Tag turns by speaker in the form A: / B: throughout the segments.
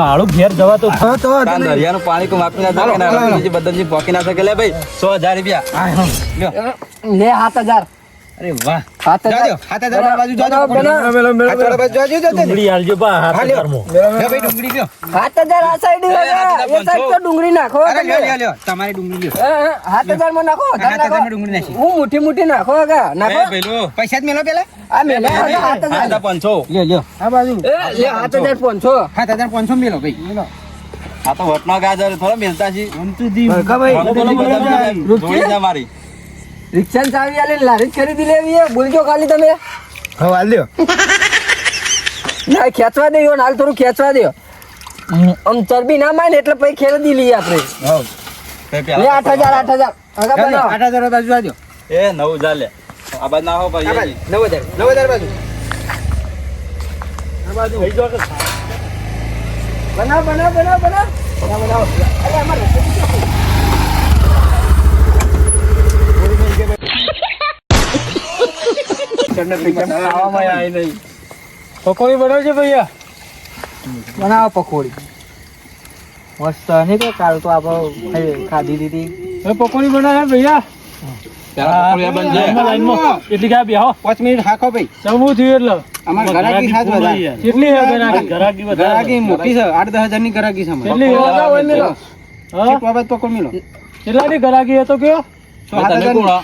A: ભાડું ઘેર જવા તો.
B: દરિયાનું પાણી માપી ના શકે ને બીજી બધાની પોકી ના શકે. લે ભાઈ સો હજાર રૂપિયા.
C: લે સાત હજાર.
D: અરે વાહ.
C: સાત
D: જાજો, હાથ બાજુ જાજો. હાથ બાજુ જાજો, જાજો.
A: ડુંગળી આલજો બા હાથ
D: હા, લે ભાઈ ડુંગળી લ્યો.
C: સાત હજાર આ સાઈડ
B: અરે, હાથ હજાર
C: એ સાઈડ તો ડુંગળી નાખો
D: અરે લ્યો, લ્યો, લ્યો. તમારી ડુંગળી લ્યો.
C: હા, હા, હજારમાં નાખો
D: હાથ હજારમાં
C: નાખો.
D: ડુંગળી નાખી.
C: હું મુઠ્ઠી મુઠ્ઠી નાખો આગા નાખો.
B: એ
D: પૈસા જ મેલો પેલા?
C: આ મેલે
B: હાથ
C: હજાર
B: પાંચસો.
D: લ્યો લ્યો. આ બાજુ.
C: લે સાત હજાર પાંચસો.
D: સાત હજાર પાંચસો મેલો ભાઈ.
B: આ તો વટનો ગાજર થોડો મિલતા છે.
C: ભાઈ.
B: મારી.
C: રિક્ષા ની ચાવી આલે લારી ખરીદી લેવી હે. બોલજો ખાલી તમે.
D: હવે હાલ
C: ના ખેંચવા દે હાલ થોડું ખેંચવા દે. આમ ચરબી ના માય ને એટલે પછી ખરીદી લઈએ આપણે. લે આઠ હજાર આઠ હજાર.
D: આઠ હજાર બાજુ આજો
B: એ નવ હજાર લે. આ બાજુ ના હો ભાઈ
D: નવ હજાર. નવ હજાર બાજુ.
C: બના બના બના બના બનાવ. અરે અમારે
A: પકોડી બનાવજો ભૈયા.
C: બનાવો પકોડી. મસ્ત નહીં કે કાલ તો આપણે ખાધી દીધી.
A: હવે પકોડી ભૈયા. એટલી બેહો
D: પાંચ મિનિટ હાકો ભાઈ.
A: ચમવું થયું એટલે.
D: અમારે વધારે.
A: કેટલી
D: મોટી છે. આઠ દસ હજારની ગરાકી છે અમારે.
A: કેટલી?
C: બનાવો
D: બાબત પકડ મેલો.
A: કેટલાની ગરાકી હતો કયો?
D: સાત હજાર?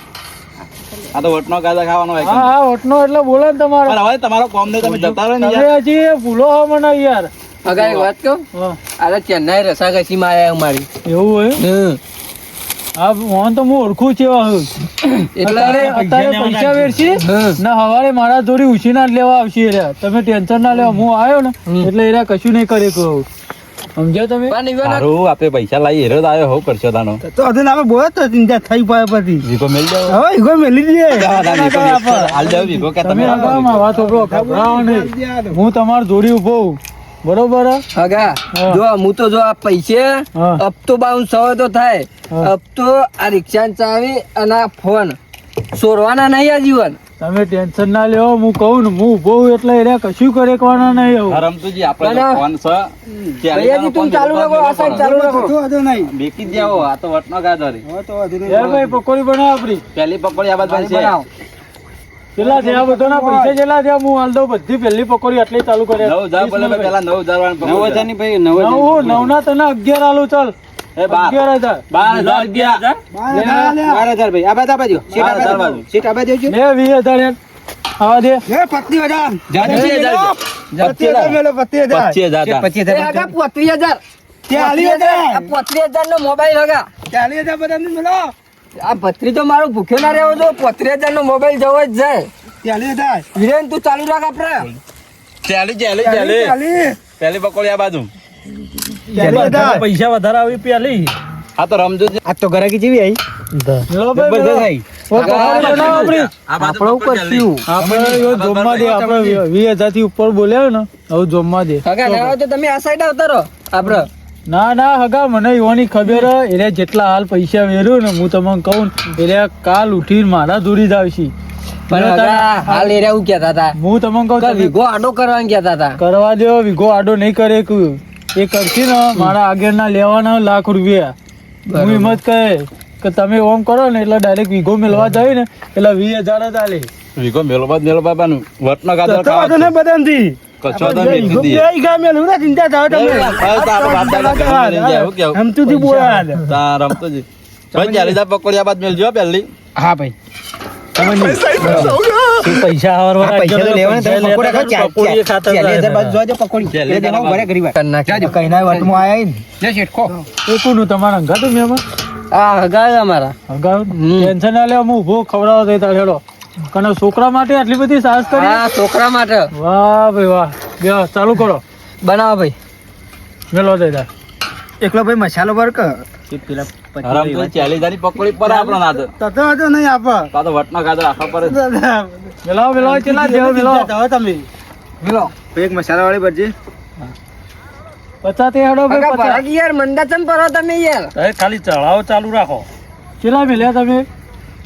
B: આ તો વટનો ગાજર ખાવાનો હોય
A: હા વટનો એટલે બોલે ને તમારો.
B: પણ હવે તમારો કોમ નહીં તમે જતા રહો ને યાર.
A: હજી એ ભૂલો હો મને યાર.
C: અગા એક વાત કહું?
A: હા,
C: અરે ચેન્નાઈ રસાકસી માં આયા અમારી.
A: એવું હોય? હા હું તો હું ઓળખું છે
C: એટલે
A: અત્યારે પૈસા વેરશી?
C: હમ.
A: ના હવારે મારા જોડી ઉછીના જ લેવા આવશે તમે ટેન્શન ના લેવા હું આવ્યો ને એટલે એરા કશું નહીં કરે કહું. સમજ્યા તમે?
B: સારું આપણે પૈસા લાવી હેરો આવ્યો હોવ કરશો તાનો
D: તો હજુ આપણે બોય તો ચિંતા થઈ પાયા પછી.
B: વીકો મેલ જાવ
D: હવે ઈગો મેલી દે
B: હાલ જાવ વીકો કે
A: તમે વાત સાંભળો, ઘબરાવો નહીં. હું તમાર જોડી ઊભો બરોબર? હગા
C: જો હું તો જો આ પૈસે
A: હા.
C: હપ્તો બાઉન્સ હોય તો થાય.
A: હા.
C: હપ્તો આ રિક્ષા ચાવી અને આ ફોન ચોરવાના નહીં આ જીવન.
A: તમે ટેન્શન ના લેવો હું કહું ને હું બહુ એટલે એરા કશું કરે કોના નહીં આવું.
B: રમતુજી આપણે. ફોન છે.
C: ભૈયાજી તું ચાલુ રાખો આ સાઈડ ચાલુ રાખો.
B: બેકી જ આ તો વટનો ગાજર
A: એ ભાઈ પકોડી બનાવ આપણી
B: પહેલી પકોડી આ બાદ છે.
C: બનાવો.
A: કેટલા છે આ બધાના પૈસા કેટલા છે હું હાલ દઉં બધી પહેલી પકોડી આટલી ચાલુ કરે.
B: નવ હજાર પેલા નવ હજાર
D: નવ હજારની ભાઈ નવ
A: નવ નવ ના તને અગિયાર આલું ચાલ.
B: એ બાર
A: અગિયાર હજાર.
B: બાર હજાર. અગિયાર
D: હજાર. ભાઈ. આ બાજુ આ બાજુ સીટ આ
B: બાર હજાર.
D: બાજુ
B: બાજુ.
D: સીટ આ બાજુ આવજો.
A: લે વીસ હજાર એમ. આવા દે.
D: એ પચીસ હજાર.
B: પચીસ હજાર.
D: પચીસ હજાર. મેલો પચીસ હજાર.
B: પચીસ હજાર હતા.
D: પચીસ
C: એ આગા પોત્રીસ હજાર.
D: ચાલીસ
C: આ
D: હજાર.
C: પોત્રીસ હજાર નો મોબાઈલ હગા.
D: ચાલીસ હજાર બધા મેલો.
C: આ ભત્રી તો મારો ભૂખ્યો ના રહેવો જો. પોત્રીસ હજાર નો મોબાઈલ જવો જ જાય.
D: ચાલીસ હજાર.
C: વિરેન તું ચાલુ રાખ આપડે.
B: ચાલી ચાલી ચાલી. પહેલી પકોડી આ બાજુ.
A: પૈસા વધારે આવી પેલી
B: આ તો રમજો
D: આ તો ગરાકી જેવી આવી જબરદસ્ત આવી
A: ઓ, પકોડી બનાવો આપણી.
B: આ બાજુ
C: આપણે ઉપર થયું.
A: આપણે જોમવા દે આપણે વીસ હજારથી ઉપર બોલ્યા ને હવે જોમવા દે.
C: હગા ના હોય તો તમે આ સાઈડ આવતા રહો આપડે.
A: ના ના હગા મને એવાની ખબર હે એને જેટલા હાલ પૈસા મેળ્યું ને હું તમને કહું એટલે કાલ ઉઠીને મારા દૂરી જ આવશી.
C: પણ હાલ એરિયા કહેતા હતા.
A: હું તમને કહું
C: કે આડો કરવાનું કહેતા હતા.
A: કરવા દો વિગો આડો નહીં કરે કોઈ. એ કરશી ને મારા આગળના લેવાના લાખ રૂપિયા હું હિંમત કહે કે તમે ઓમ કરો ને એટલે ડાયરેક્ટ વિગો મેળવા જાય ને એટલે વીસ હજાર જ આલે
B: વીઘો મેળવા બાદ મેલો બાબાનું વટનો
D: બધાથી.
B: તો
D: મેલું ને ચિંતા થાવ તમે
B: હવે તો બાપ દાદા ઘરમાં લઈને જાય, એવું કેવું?
D: હમતુંથી બોલા
B: તા રમતો જ. ભાઈ ચાલી હજાર પકોડી બાદ મેલજો પહેલી
D: હા ભાઈ
A: પૈસા
D: તો
A: તમારા
C: આ હગા અમારા.
A: હંગાતું? ટેન્શન ના લે હું ઊભો ખવડાવો દે તાર હેડો. કને છોકરા માટે આટલી બધી સાહસ કરી?
C: આ છોકરા માટે.
A: વાહ ભાઈ વાહ. ચાલુ કરો.
C: બનાવો ભાઈ.
A: મેલો દે તાર.
D: એકલો ભાઈ મસાલો કે?
B: ચાલી પકોડી પર આપણો નાદ.
D: તો તો નહીં આપો.
B: તા તો વટનો ગાજર આખા પર જ.
A: મેલાવો મેલાવો કેટલા દેવો મેલાવો
D: તમે
C: મિલો
D: એક મસાલા વાળી ભરજે.
A: પચાસ તે ભાઈ
C: કાકા યાર મંદા ચમ પરો તમે યાર?
E: એ ખાલી ચડાવો ચાલુ રાખો.
A: કેટલા મેલ્યા તમે?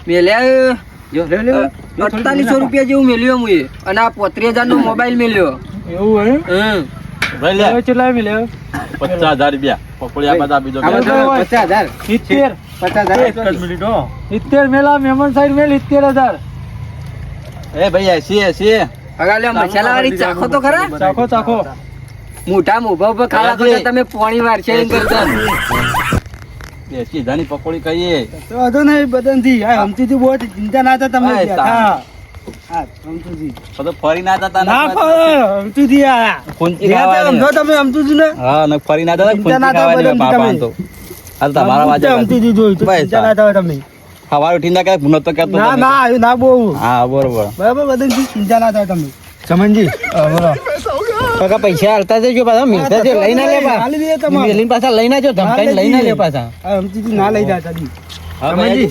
C: મેલ્યા અડતાલીસો રૂપિયા જેવું મેલ્યો હું અને આ પોત્રી હજાર નો મોબાઈલ મેલ્યો.
A: એવું હે
C: હમ.
B: ભાઈ લે.
A: કેટલા મેલ્યા
B: પચાસ હજાર રૂપિયા. પકોડી બધા આપી દો
D: આ બધા પચાસ હજાર.
A: સિત્તેર.
D: પચાસ હજાર.
E: મિનિટ હો.
A: સિત્તેર મેલા મહેમાન સાઈડ મેલ સિત્તેર હજાર.
B: એ ભાઈ એસી એસી
C: હગા મસાલા વાળી ચાખો તો ખરા?
A: ચાખો ચાખો.
C: મોઢા મોભા ઉપર ખાવા તમે પોણી વાર છે
B: એસી હજારની પકોડી કહીએ
D: તો વાંધો નહીં બધાથી. આ હમતીથી બહુ ચિંતા ના થાય તમે બેઠા.
B: ફરી ના જતા
D: ના ને
B: ફરી જતા
D: તમે.
B: પાપા તો હાલ તમારા વાજે
D: હમતીથી જોયું તો
B: બસ,
D: ચિંતા ના થાય તમે.
B: સવારે ઉઠીને કઈ ભૂનો તો કરતો
D: ના ના આવ્યું ના બહુ
B: હા બરોબર.
D: બરાબર બધાથી ચિંતા ના થાય તમે. સમજી બોલો.
F: કાકા પૈસા હાલતા જજો પાછા મિલતા છે લઈને લે પા
D: હાલી દે તમારે.
F: મેલીને પાછા લઈને જો લઈને લે પાછા.
D: ના લઈ જતા દી.
B: હા ભાઈ.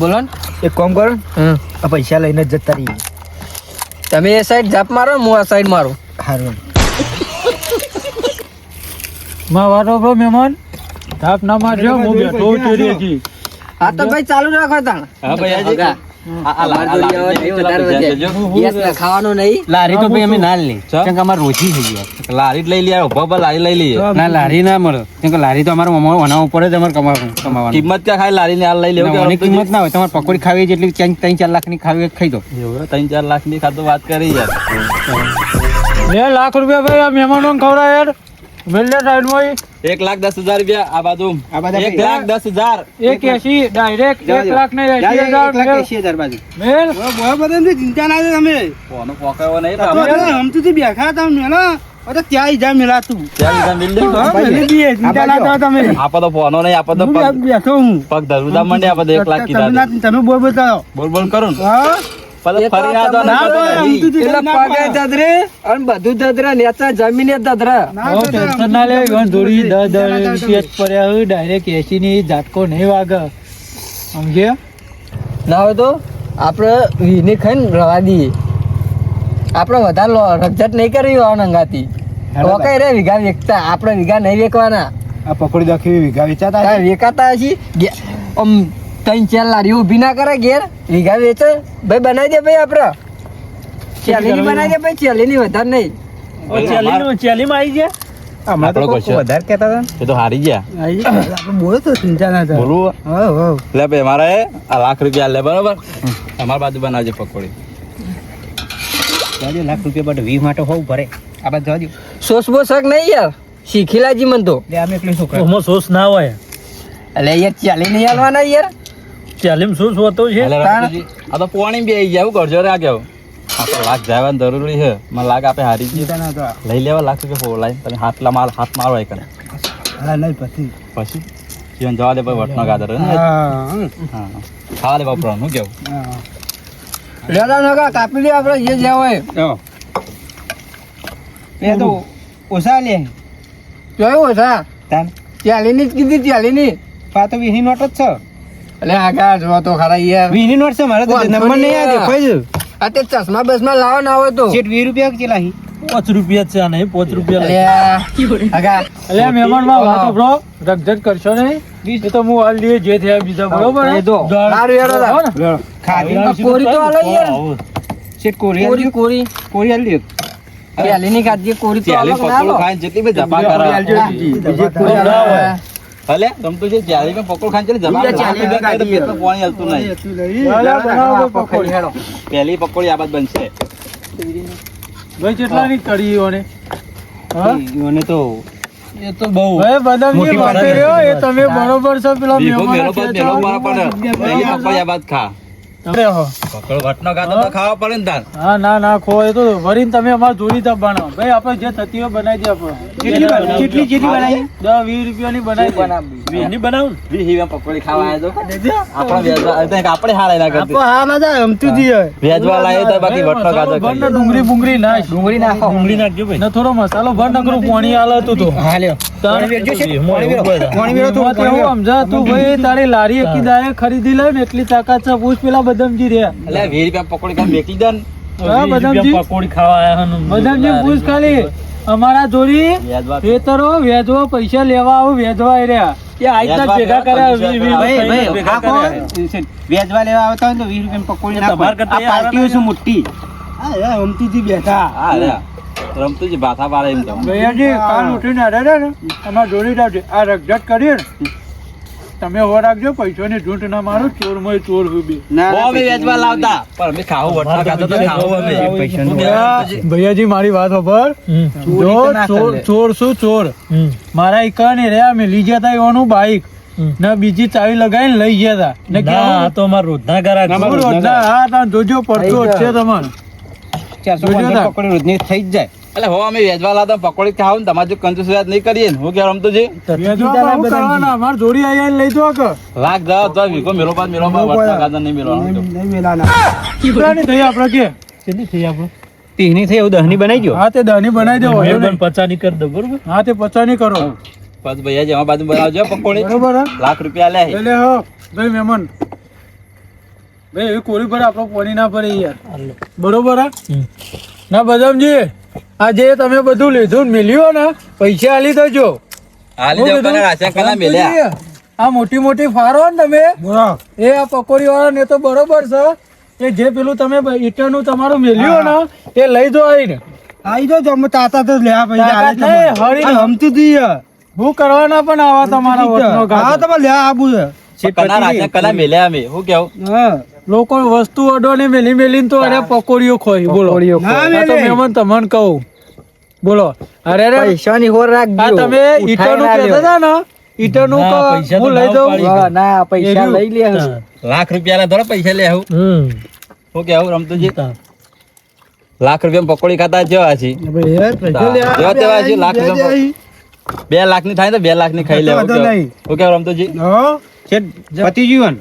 C: બોલો ને.
D: એક કામ કરો
C: હમ.
D: આ પૈસા લઈને જ જતા રહીએ.
C: તમે એ સાઈડ જાપ મારો હું આ સાઈડ મારો.
D: હારું.
A: માં વારો બ્રો મહેમાન. જાપ ના મારજો હું બેઠો છું રેજી
C: હા તો ભાઈ ચાલુ રાખો તાણ.
B: હા ભાઈ લારી લઈ
C: ખાવાનું નહીં.
F: તો ભાઈ અમે ના લે. કેમ કે અમારે રોજી થઈ ગયા
B: લારી લઈ લઈએ ઊભા ઊભા લારી લઈ લઈએ.
F: ના લારી ના મળે. કેમ કે લારી તો અમારા વના ઉપર જ અમારે કમાવાનું.
B: કિંમત ક્યાં ખાય? લારી ને લઈ લેવું
F: કિંમત ના હોય. તમારે પકોડી ખાવી જેટલી ત્રણ ત્રણ ચાર લાખની ખાવી ખાઈ દો.
B: ત્રણ ચાર લાખની ખાતો વાત કરી યાર.
A: બે લાખ રૂપિયા ભાઈ આ મહેમાનો ખવડાય યાર. મેલ્યા સાઈડમાં
B: એક લાખ દસ હજાર રૂપિયા આ બાજુ.
D: આ બાજુ
B: એક લાખ દસ હજાર.
A: એક એસી ડાયરેક્ટ એક લાખ ને એસી હજાર.
D: એંશી હજાર બાજુ.
A: મેલ.
D: બહુ બધાથી ચિંતા ના તમે.
B: કોનો પોકાવો નહીં
D: તમે
B: તો
D: તો બેઠા હતા મેલો અરે ત્યાં ઈ જા મેલાતું.
B: ત્યાં લીધા મિલ લે.
D: હા, ચિંતા ના થાય તમે.
B: આપો તો ફોનો નહીં આપો તો પગ.
D: બે- બેઠો હું.
B: પગ ધરુદા મંડે આપો તો એક લાખ
D: તમે
B: કીધા
D: તમે બોલ બતાવો
B: બોલ બોલ કરો
D: હા?
C: બધું ધધરે નેચા જમીને ધધરે
D: ના
A: બહુ
D: થતા,
A: ટેન્શન ના લે ગણ દસ દસ
D: થાય
A: પડ્યા ડાયરેક્ટ એસી ની ઝાટકો નહીં વાગે. સમજ્યા
C: ના હોય તો આપણે વીને ખાઈને રવા દઈએ. આપણે વધારે રકઝટ નહીં હોવા નંગાતી રે વીઘા વેચતા? આપણે વીઘા નહીં વેચવાના.
D: આ પકોડી દખી વીઘા વેચાતા
C: વેકાતા વેચાતા આમ ત્રણ ચાર લારી ઊભી ના કરે ઘેર. વીઘા વેચે. ભાઈ બનાવી દે ભાઈ આપડે. ચાલીની બનાવી દે ભાઈ ચાલીની વધારે નહીં.
E: ચેલીનું ચેલીમાં આવી ગયા?
D: હમણાં તો
B: આપણો
D: વધારે કહેતા હતા
B: તો હારી ગયા.
D: આઈ જા. આપણે બોલો તો ચિંતા ના થાય
B: બોલું
D: હા હા
B: લે ભાઈ મારે લાખ રૂપિયા લે બરોબર? અમારા બાજુ બનાવજે પકોડી.
F: લાખ રૂપિયા બટ વીસ માટે હોવું ભરે આ જવા
C: સોસ બોસ નહીં યાર. શીખી લાજી મન તો.
E: સોસ ના હોય.
C: એટલે યાર ચાલી નહીં હાલવાના યાર.
E: ચેલીમાં શું હોતો છે?
B: આ તો પોણી બી આવી ગયા કરજો રે આ કેવું આ તો લાખ જવાની જરૂરી છે. મને લાખ આપે હારી ગઈ લઈ લેવા લાખ રૂપિયા ફોર લાઈન તમે હાથ માર હાથ મારો એક
D: હા નહીં પછી.
B: પછી? જીવન જવા દે ભાઈ વટનો ગાદર ખાવા દે બાપરો હું કેવું?
D: લેલા
C: નગા નકા કાપી લે આપણે જે જે હોય.
D: એ તો ઓછા લે.
C: જોયું ઓછા?
D: તાન.
C: ચાલીની જ કીધી ચાલીની.
D: પા તો વીસની નોટ જ છે.
C: એટલે આગળ જો તો ખરા યાર.
D: વીની નોટ છે મારે તો નંબર નહીં
C: નહીં
D: કોઈ
C: આ તે ચશ્મા બસમાં લાવો ના હોય તો.
D: શેઠ વીસ રૂપિયા કે ચલાહી
E: પાંચ રૂપિયા છે આ નહીં પાંચ રૂપિયા લે.
C: આગા
A: અલે મહેમાનમાં વાતો બ્રો રગઝટ કરશો નહીં. એ તો હું હાલ લઈએ જે થયા બીજા બરોબર?
C: એ તો.
A: દાળ-
C: સારું
A: ને?
D: ખાધી
C: કોરી તો હાલો યાર.
E: આવો.
D: કોરી
C: કોરી કોરી.
D: કોરી
C: ચાલીની ખાધી કોરી તો હાલો ના હાલો?
B: જેટલી બે જપા
D: કરા બીજી બીજી કોરી
E: ના
D: આલો.
E: હોય.
B: ભલે તમતું છે માં પકોડ ખાન
C: ચાલી
B: પેટમાં પાણી હલતું નહીં.
A: બનાવો પકોડી.
C: હેડો.
B: પહેલી પકોડી આ બાદ બનશે.
A: ભાઈ કેટલાની કડી ઓને? હા?
D: મને તો
E: એ તો બહુ.
A: ભાઈ બદામની
D: વાત.
A: રહ્યો એ તમે બરોબર છો પેલા મહેમાનો
B: મેલો મારા
A: પણ
B: પડે પહેલી પકોડી આ બાદ ખા.
A: તમે
B: વટનો ગાતો તો ખાવા પડે ને તાર.
A: હા ના ના ખો એ તો. વરીને તમે અમારે જોડી દબાણો ભાઈ આપણે જે થતી હોય બનાવી દે આપણે.
D: કેટલી કેટલી કેટલી બનાવી?
A: દસ વીસ રૂપિયાની બનાવી દે
E: એની બનાવું ને?
B: વી પકોડી ખાવા આવ્યો આપણા વેજવા આપણે હારા એના કરતી.
D: હા ના અમતું જી
B: વેજવા લાવીએ તો બાકી વટનો ગાતો
A: ભર ને ડુંગળી બુંગળી ના
C: ડુંગળી નાખો.
E: ડુંગળી નાખજો ભાઈ.
A: ને થોડો મસાલો ભર નકરું પાણી આલે તું તો.
D: હા લ્યો.
A: તાર-
D: પાણી. પાણી
A: ભાઈ લારી એકી દાયે ખરીદી લે ને એટલી તાકાત છે. પૂછ પેલા બદામજી રે
B: એટલે વીસ રૂપિયા પકોડી ખાવા બેકી દે
A: હા, બદામજી.
E: પકોડી ખાવા આયા હે
A: બદામજી પૂછ ખાલી. અમારા જોડી ખેતરો વેચવા પૈસા લેવા આવો વેધવા રહ્યા?
F: વેચવા લેવા આવતા હોય તો વીસ રૂપિયા પકોડી ના
E: તમારા કરતા
F: આ પાર્ટીઓ છે મોટી.
D: અમતીજી બેઠા.
B: હા રે રમતું ભાથા પાડે એમ તો
A: ભૈયાજી કાલ ઉઠીને અરે ને અમારા જોડી રાખજે આ રગઝટ કરીએ ને. તમે હો રાખજો પૈસાની ઝૂંટ ના મારો ચોર મોય ચોર હુબી.
F: ના, ના,
B: વેચવા લાવતા. પણ અમે ખાવું વટલા ખાતો તો ખાવું અમે.
A: ભૈયાજી. મારી વાત ખબર જો ચોર ચોર શું ચોર? મારા એક ને રહ્યા અમે લઈ ગયા તા એવાનું બાઈક. ના બીજી ચાવી લગાવીને લઈ ગયા તા. ને
E: ના તો અમારા?
A: હા તમે જોજો પડતો છે તમારે. જોજો
F: થઈ જ જાય.
B: એટલે હો અમે વેજવા લાવતા પકોડી ખાવ ને તમારે જો કંજૂસ વ્યાજ નહીં કરીએ ને હું કે રમતુજી
A: વેચવા તો આવું કરવાના અમારે જોડી આયા લઈ જો કે
B: લાખ જાવ તો વિકો મેરો પાસ મેરો પાસ વટવા ગાદા નહીં મેળવાનું
D: નહીં મેલાના.
A: કેટલાની થઈ આપણે કે.
E: કેટલી થઈ આપણે?
F: તીની થઈ એવું દહની બનાવી દો
A: હા તે દહની બનાવી દો નહીં.
E: પચાની કરી દો બરોબર?
A: હા તે પચાની કરો.
B: બસ ભૈયા જેવા બાજુ બનાવજો પકોડી.
A: બરોબર
B: લાખ રૂપિયા લે.
A: લે હો. ભાઈ મહેમાન. ભાઈ એ કોરી પર આપણો પોની ના પડે યાર. બરોબર હા? ના બદામજી. આ જે તમે બધું લીધું ને મિલ્યું ને પૈસા આલી દેજો. આ મોટી મોટી ફારો ને તમે. એ આ પકોડી વાળા ને તો બરોબર છે. એ જે પેલું તમે ઈટરનું તમારું મેલ્યું ને એ લઈ દો આવીને.
D: આવી જો જમ તાતા તો લેવા પૈસા.
A: હળી.
D: આ હમતીજી હું
A: કરવાના પણ આવા તમારા વતનો
D: હા. તમે લેવા આબુ છે.
B: કલા મેલ્યા અમે. હું કેવું?
D: હા.
A: લોકો વસ્તુ અડો ને મેલી મેલીને તો અરે પકોડીઓ ખોઈ. બોલો. તો
D: મેલે.
A: મહેમાન તમને કહું. બોલો. અરે અરે.
C: પૈસાની હોર
A: આ
C: રાખજો
A: તમે ઈટરનું કહેતા હતા ને? ઈટરનું હું લઈ દઉં?
C: ના પૈસા લઈ લે
B: લાખ રૂપિયા લે થોડા પૈસા લે આવું.
E: હમ.
B: હું કેવું રમતુજી. લાખ રૂપિયા પકોડી ખાતા જેવા છે જેવા તેવા છે, લાખ
D: બે
B: રૂપિયા બે લાખની થાય તો બે લાખની ખાઈ લેવા હું કેવું. રમતુજી?
F: છે પતિ જીવન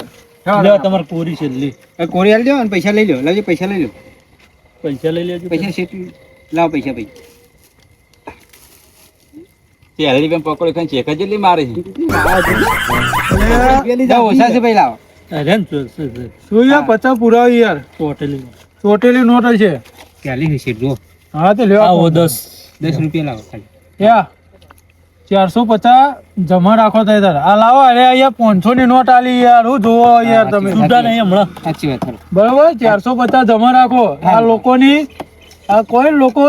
E: લ્યો તમારે કોરી છે લે.
F: કોરી આલી દો અને પૈસા લઈ લો લાવજો પૈસા લઈ લો
E: પૈસા લઈ લેજો
F: પૈસા સેટ લાવ પૈસા ભાઈ.
B: ચાલી રૂપિયા પકોડી ખાઈ ચેક જેટલી મારી છે.
F: ઓછા છે ભાઈ લાવો.
E: અરે શું- શું- શું.
A: શું યાર પચાસ પુરાવી યાર.
E: ટોટલી
A: ચોટેલી નોટ છે
F: ચાલી છે જો.
A: હા તે લેવા
E: આવો દસ.
F: દસ રૂપિયા લાવો ખાલી.
A: યા. ચારસો પચાસ જમા રાખો થાય તાર. આ લાવો અરે અહીંયા પાંચસો ની નોટ આલી યાર હું જોવો યાર તમે.
E: સુધા નહીં હમણાં.
F: સાચી વાત
A: બરોબર? ચારસો પચાસ જમા રાખો. આ લોકોની આ કોઈ લોકો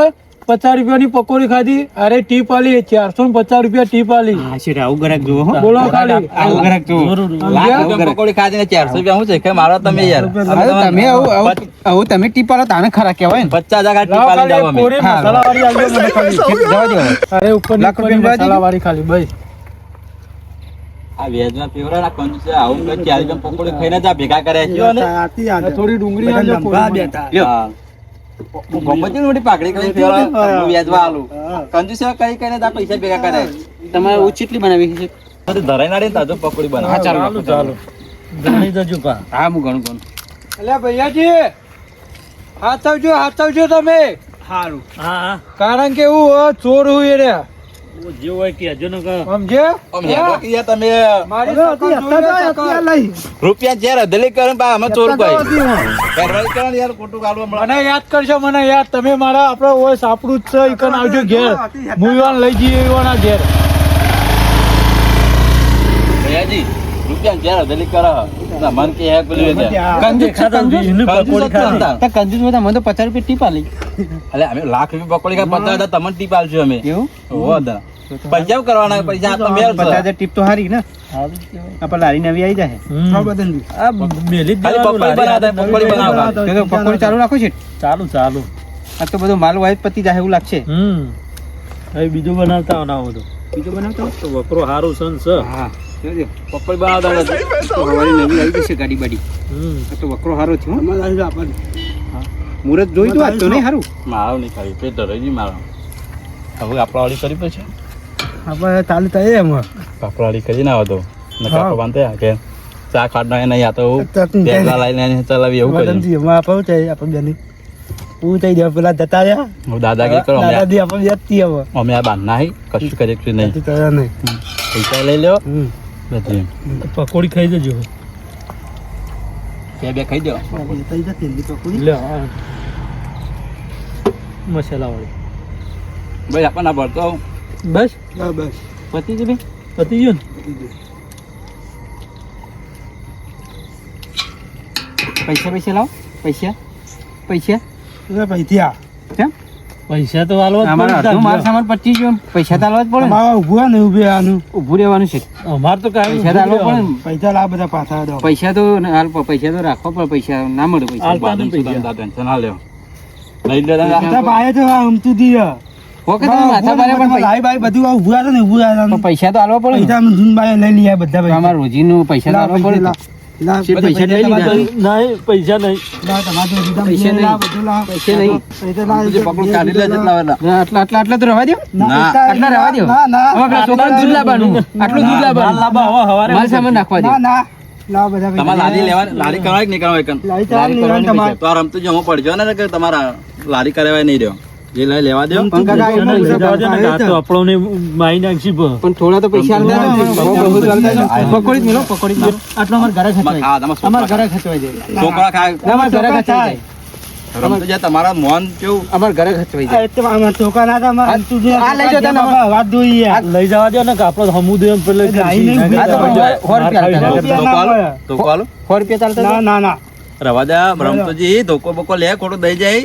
A: પચાસ રૂપિયાની પકોડી ખાધી. અરે ટીપ આલી. ચારસો ને પચાસ રૂપિયા ટીપ આલી.
F: હા આવું ગ્રાહક જોવો
A: બોલો ખાલી.
F: આવું ગ્રાહક જોવો
B: રૂપિયા પકોડી ખાધી ને ચારસો રૂપિયા હું છે? કે મારો તમે યાર.
F: તમે આવું તમે ટીપ આલો તાને ખરા કહેવાય ને.
B: પચાસ
A: જગા
B: ટીપ
A: આલી
B: જાવ અમે.
A: ખાલી. અરે ઉપર
F: લાખ રૂપિયા
A: મસાલા વાળી ખાલી ભાઈ.
B: આ વેજમાં ફેવરેટ ના કંજૂસ છે. આવું કઈ ચાલી રૂપિયા પકોડી ખાઈને જ ભેગા કર્યા છે. ને
A: થોડી ડુંગળી
D: બેઠા.
B: હા. હું ગમે તેટલી મોટી પાકડી કરી હું વ્યાજવા આલું. કંજૂસ એવા કઈ કઈને આ પૈસા ભેગા કરે.
F: તમારે ઓછી બનાવી છે
B: બધું ધરાઈ નાડે તાજો પકોડી બનાવ.
F: હા ચાલો ચાલો
E: જાણી જજો પા.
F: હા હું ઘણું ઘણું
A: એટલે ભૈયાજી હાથવજો હાથવજો તમે.
D: હારું.
E: હા હા.
A: કારણ કે એવું ચોર ચોર એ રે
E: જે હોય કે
A: સમજે?
B: તમે
A: મારી
D: લઈ.
B: રૂપિયા જ્યારે અધલી કરે બા અમે ચોર કોઈ
D: હતી હું.
B: કારવાઈ કરો ને યાર ખોટું કાઢવા મળે.
A: મને યાદ કરશો મને યાદ. તમે મારા આપડે ઓય સાપડું જ છે ઈકન આવજો ઘેર. હું લઈ જઈએ ઈવાના ઘેર.
B: ભૈયાજી, રૂપિયા જ્યારે અધલી કરે ના મન કે હે પેલું
F: કંજૂસ. કંજૂસ. મને તો પચાસ રૂપિયા ટીપ આલી
B: અલે અમે લાખ રૂપિયા પકોડી ખાય પતા હતા તમને ટીપ આલશું અમે.
F: એવું?
B: હોવ હતા. પંજાબ કરવાના પૈસા આ તો મેળ છે.
F: પચાસ હજાર ટીપ તો હારી ને? આપણે લારી નવી આવી જાય
D: હા, બધાને.
E: આ મેલી જ
B: પકોડી બનાવતા, પકોડી બનાવતા.
F: તો તો પકોડી ચાલુ રાખો છે.
E: ચાલુ ચાલુ.
F: આ તો બધો માલ વાય પતી જાય એવું લાગશે.
E: હમ. હવે બીજું બનાવતા બનાવો તો.
F: બીજું બનાવતો
E: તો વપરો હારું સન છે
F: હા
B: પકોડી બનાવતા
F: નવી આવી જશે ગાડી બાડી.
E: હમ.
F: આ તો વકરો હારો થયો હો.
D: આવી આપણને.
F: મુહૂર્ત જોઈ તો આજ તો નહીં સારું
B: મારો નહીં ખાવી પેટ ધરાઈ મારો. હવે આપણા વાળી કરી પછી.
D: આપણે ચાલુ થાય એમ.
B: આપણા વાળી કરી ના હતો ને. કાકો બાંધે કે ચા ખાડના એને યા તો બેગલા લઈને ચલાવી એવું
D: કરી એમાં આપણે થાય, આપણે બેની? હું થઈ જાય પેલા જતા રહ્યા.
B: હું દાદાગીરી કરો અમે આ-
D: દાદાજી આપણે જતી હવે.
B: અમે આ બાંધના હી કશું કરી શકશું નહીં.
D: કર્યા નહીં.
B: પૈસા લઈ લ્યો. બધી
E: પકોડી ખાઈ જજો.
B: બે બે ખાઈ દો.
D: થઈ જતી પકોડી.
E: લે મસાલા વાળી.
B: ભાઈ આપણને ભરતો આવું.
A: બસ?
D: બસ બસ.
A: પતી ગયું
E: પતી ગયું
F: પૈસા પૈસા લાવો. પૈસા. પૈસા.
D: પૈસા.
F: કેમ?
E: પૈસા તો
F: અમારે માલ
E: ને.
F: સામાન પચી ગયો પૈસા તો હાલવા જ પડે ને.
D: માવા ઉભું ને ઉભે આનું
F: ઊભું રહેવાનું છે.
E: અમારે તો કાંઈ
F: પૈસા તો હાલવા પડે
D: પૈસા લાવ બધા પાછા દો
F: પૈસા તો હાલ પૈસા તો રાખવા પડે. પૈસા ના મળે પૈસા
B: ટેન્શન ના લેવો. લઈ લે તને
D: બધા પાયે તો આ ઉમતું દી
F: ઓકે તમે માથા ભારે પણ પૈસા-
D: લાઈ બધું આ ઉભું ને ઉભું
F: પૈસા તો હાલવા પડે.
D: પૈસા જૂન બાઈ લઈ લઈએ બધા
F: ભાઈ. રોજીનું પૈસા તો પડે
D: પૈસા
F: ને.
D: લાવ. લાવ.
F: શેઠ પૈસા લઈ લીધા.
E: નહીં પૈસા નહીં.
D: તમારે
F: આટલા આટલા આટલા તો રવા દો આટલા દૂધ લાવવાનું. આટલું દૂધ લાવવાનું. નાખવા દે
D: ના ના. લાવ બધા
B: તમારે લારી લેવાની લારી કરવાની નહીં કરવાની
D: લારી ચાલવાની તમારે.
B: તો રમતું જો પડજો ને કે તમારા લારી કરાવાય નહીં રહ્યો. જે લઈ લેવા દો
E: ને, નાખશી
F: પણ થોડા તો પૈસા. પકોડી પકોડી આટલો અમારે ઘરે ખચવાય
B: છોકરા
F: ઘરે
B: ખાય
F: ઘરે
B: રમતું તમારા મોન કેવું?
F: અમારે ઘરે ખચવાઈ જાય.
D: એટલે ના
F: આ- લઈ જાઓ તને
D: વાત દોઈ
E: લઈ જવા દો ને આપણો એમ પેલે
F: આ તો રૂપિયા
D: ના
F: રૂપિયા ચાલતા
D: ના ના ના.
B: રવા દે રમતુજી ધોકો બોકો લે ખોટો દઈ જાય.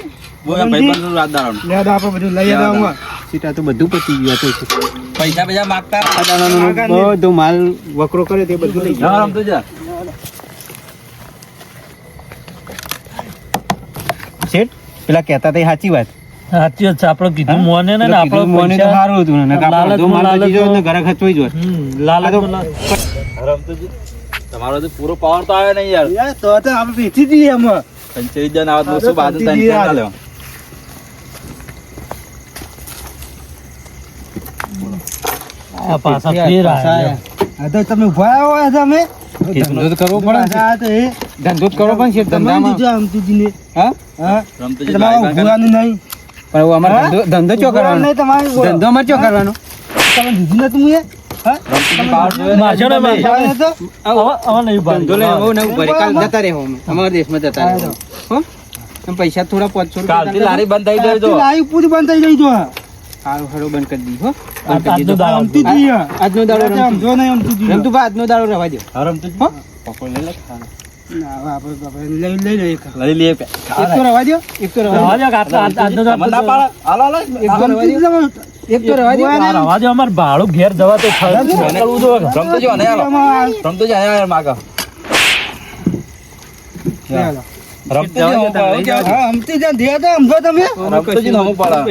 B: રાત.
D: લે તો આપણે બધું લઈ આવ્યા
F: સીટા તો બધું પતી ગયું છે
B: પૈસા પૈસા માગતા?
F: બધો માલ વકરો કરે તે બધું લઈ
B: ના, રમતુજી.
F: પેલા કહેતા હતા સાચી વાત.
E: સાચી વાત છે. આપણે કીધું મોને ને આપણો
F: મોને તો સારું હતું ને આપણે અડધો માલ
E: લાલચમાં-
F: જો ને ઘરે ખચવાઈ જો
E: હમ, લાલચમાં લાલ-
B: રમતુજી તમારો તો પૂરો પાવર તો આવે નહીં યાર.
D: યાર, તો તો આપણે વેચી દઈએ એમ.
B: પંચાયત જણ આવે તો શું બાજુ
D: શાંતિથી
B: ટેન્શન ના.
E: પાછા ફેર આયા.
D: તો તમે ઊભા હોય તમે
F: ધંધો તો કરવો પડે ધંધો જ કરવો ધંધામાં. હા?
D: નહીં.
F: પણ અમારે ધંધો ચો કરવાનો? ધંધો અમારે ચો કરવાનો?
D: તમે દીધું
B: ને?
F: પૈસા થોડા પાંચસો
B: લારી બંધ થઈ તો
D: પૂરી બંધ થઈ ગઈ.
F: હારું હારું બંધ કરી દીધું હો. બંધ કરી
E: આજનો દાડો.
F: આજનો દાડો
D: આમ જો નહીં આમતુજી એ.
F: રમતું ભાઈ આજનો દાડો રવા દે
B: હા, રમતુજી
F: હો.
B: પકોડી લઈ લે.
F: દો
E: દે
F: દો
E: દે, ભાડું ઘેર જવા તો
D: રમતો
B: જો રમતો જો માગો. રમતુજી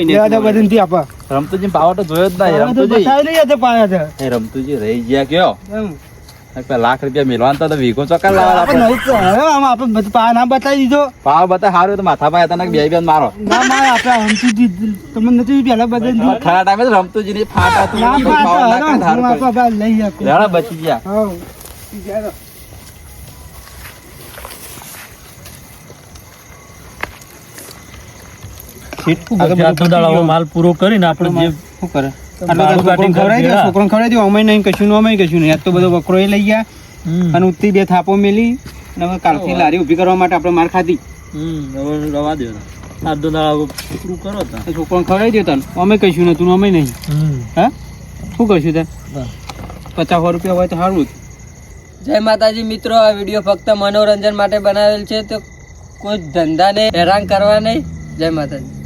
D: જ્યાં જો
B: પાવર તો જોયો નહીં. રમતુજી રહી ગયા કયો? લાખ રૂપિયા મેળવાના તો વીઘો ચોક્કસ લાવવા
D: બધું ના બતાવી દીધો.
B: પાવ બતા સારું તો માથા પાય બે બેન મારો.
D: ના મારે આપણે આમથી તમને નથી
B: ખરા ટાઈમે રમતુજી ની ફાટા તું
D: લઈ
B: બચી ગયા
D: હઉ. ચાલો.
E: આજનો દાડો હવે માલ પૂરો કરીને આપણે જે
F: શું કરે? ખવડાવી દો દો અમે નહીં કશું અમે કશું નહીં. તો બધો વકરો એ લઈ ગયા. અને ઉત્તી બે થાપો મેલી. અને હવે કાલથી લારી ઊભી કરવા માટે આપણે માર ખાધી.
E: હમ, હવે રવા દે આજનો દાડો પૂરું કરો તાર.
F: ખવડાવી દો તને. અમે કશું નતું અમે નહીં. હા? શું કરશું તે? પચાસ રૂપિયા હોય તો સારું જ
C: જય માતાજી મિત્રો આ વીડિયો ફક્ત મનોરંજન માટે બનાવેલ છે. તો કોઈ ધંધાને હેરાન કરવા નહીં. જય માતાજી.